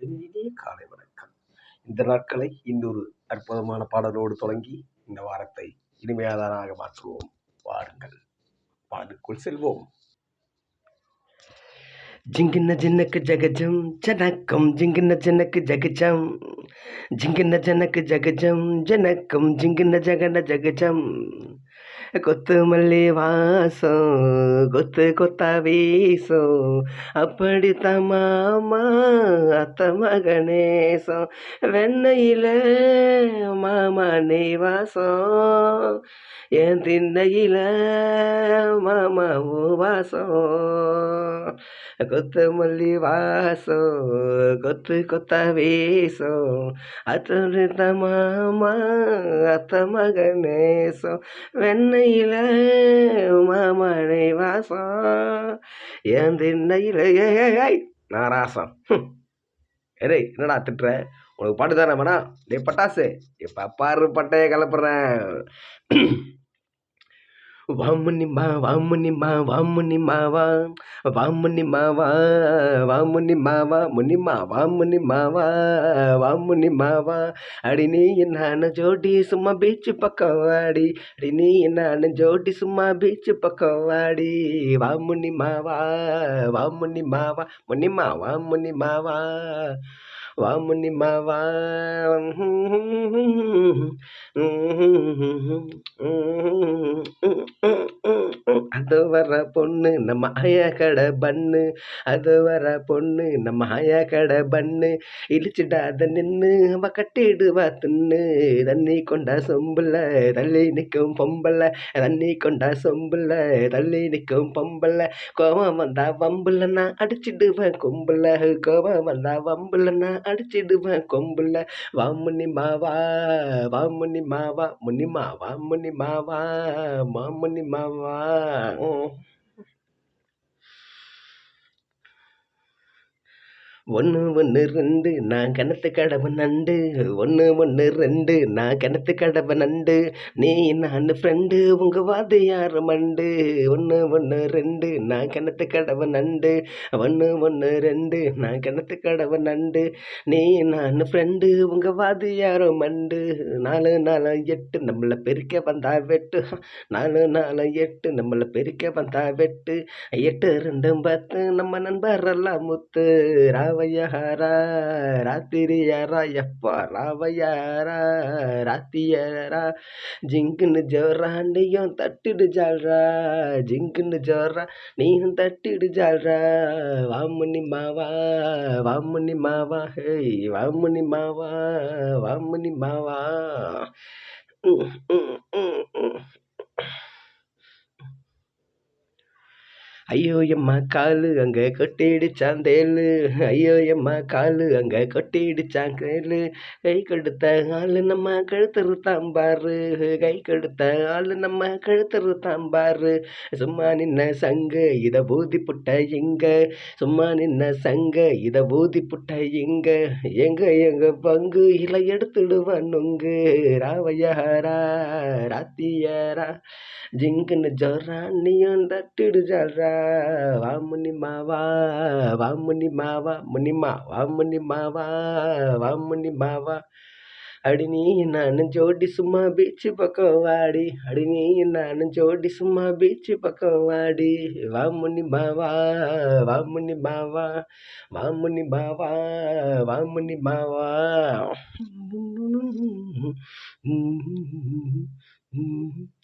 என் இனிய காலை வணக்கம் இந்த நாட்களை இன்னொரு அற்புதமான பாடலோடு தொடங்கி இந்த வாரத்தை இனிமையாதானாக மாற்றுவோம் வாருங்கள் பாடுக்குள் செல்வோம் జింగిన్న జిన్నకు జగజం జనకం జింగిన్న జనకు జగజం జింగిన్న జనకు జగజం జనకం జింగిన్న జగన జగజం கொத்து மல்லி வாசம் கொத்து கொத்தா வீசும். அப்படித்தான் மாமா அத்த மகனேசம் வெண்ணையில மாமா நீ வாசம் என் திண்ணையில மாமா வாசம் கொத்து மல்லி வாசம் கொத்து கொத்தா வீசும். அத்த மாமா அத்த மகனேசம் வெண்ணை திண்ணையில மாமனை வாசம் என் திண்ணையில ஏய் நாராசம் ஏய் என்னடா திட்டுற? உனக்கு பாட்டு தானே வேணா? டே பட்டாசு. இப்போ பாரு பட்டையை கலப்புறேன். வாமுனி மா வாமுனி மா வாமுனி மாவா வாமுனி மாவா வாமுனி மாவா முனிமா வாமுனி மாவா வாமுனி மாவா அடி நீ என்ன ஜோடி சும்மா பீச்சு பக்கம் வாடி அடி நீ என்ன ஜோடி சும்மா பீச்சு பக்கம் வாடி வாமுனி மாவா வாமுனி மாவா முனிமா வாமுனி மாவா வாமுனி மாவா அது வர பொண்ணு நம்ம ஆயா கடை பண்ணு அது வர பொண்ணு நம்ம ஆயா கடை பண்ணு இழிச்சிடாத நின்று அவ கட்டிடுவா தின்னு. தண்ணி கொண்டா சொம்புல தள்ளி நிற்கும் பொம்பல தண்ணி கொண்டா சொம்புல தள்ளி நிற்கும் பொம்பல கோவம் வந்தா வம்புல நான் அடிச்சிடுவேன் கொம்புல கோவம் வந்தா வம்புல நான் அடிச்சிடுவேன் கொம்புல வாமுனி மாவா வாமுனி மாவா முனி மாவா முனி மாவா மாமுனி மாவா o ஒன்று ஒன்று ரெண்டு நான் கிணத்து கடவை நண்டு. ஒன்று ஒன்று ரெண்டு நான் கிணத்து கடவை நண்டு. நீ நான் ஃப்ரெண்டு உங்கள் வாது யார் மண்டு. ஒன்று ஒன்று ரெண்டு நான் கிணத்து கடவை நண்டு. ஒன்று ஒன்று ரெண்டு நான் கிணத்து கடவை நண்டு. நீ நான் ஃப்ரெண்டு உங்கள் வாது மண்டு. நாலு நாலு எட்டு நம்மளை பெருக்க வந்தா வெட்டு. நாலு நாலு எட்டு நம்மளை பெருக்க வந்தா வெட்டு. எட்டு ரெண்டும் பத்து நம்ம நண்பரெல்லாம் முத்து. ராவ ராவய்யாரா ராத்திரியாரா எப்பா ராவையாரா ராத்தியாரா ஜிங்குன்னு ஜோரா நீயும் தட்டிடு ஜால்ரா ஜிங்குன்னு ஜோரா நீயும் தட்டிடு ஜால்ரா வாமுனி மாவா வாமுனி மாவா ஹேய் வாமுனி மாவா வாமுனி மாவா. ம் ம் ம். ஐயோ எம்மா காலு அங்கே கொட்டிடுச்சான் தேலு ஐயோ எம்மா காலு அங்கே கொட்டிடுச்சான் கேளு கை கெடுத்த ஆளு நம்ம கழுத்தரு தாம்பாரு. கை கெடுத்த ஆளு நம்ம கழுத்தரு தாம்பாரு. சும்மா நின்ன சங்க இத பூதி புட்ட எங்க? சும்மா நின்ன சங்க இத பூதி புட்ட எங்க? எங்க எங்க பங்கு இலை எடுத்துடுவான் நொங்கு? ராவையாரா ராத்தியாரா? ஜிங்குன்னு ஜோரா நீயும் தட்டிடு ஜால்ரா. வா முனி மாவா வா முனி மாவா முனிமா வா முனி மாவா வா முனி மாவா அடி நீ நான் ஜோடி சும்மா பீச்சு பக்கம் வாடி. அடி நீ நான் ஜோடி சும்மா பீச்சு பக்கம் வாடி. வா முனி வா முனி வா முனி வா முனி Mm-hmm.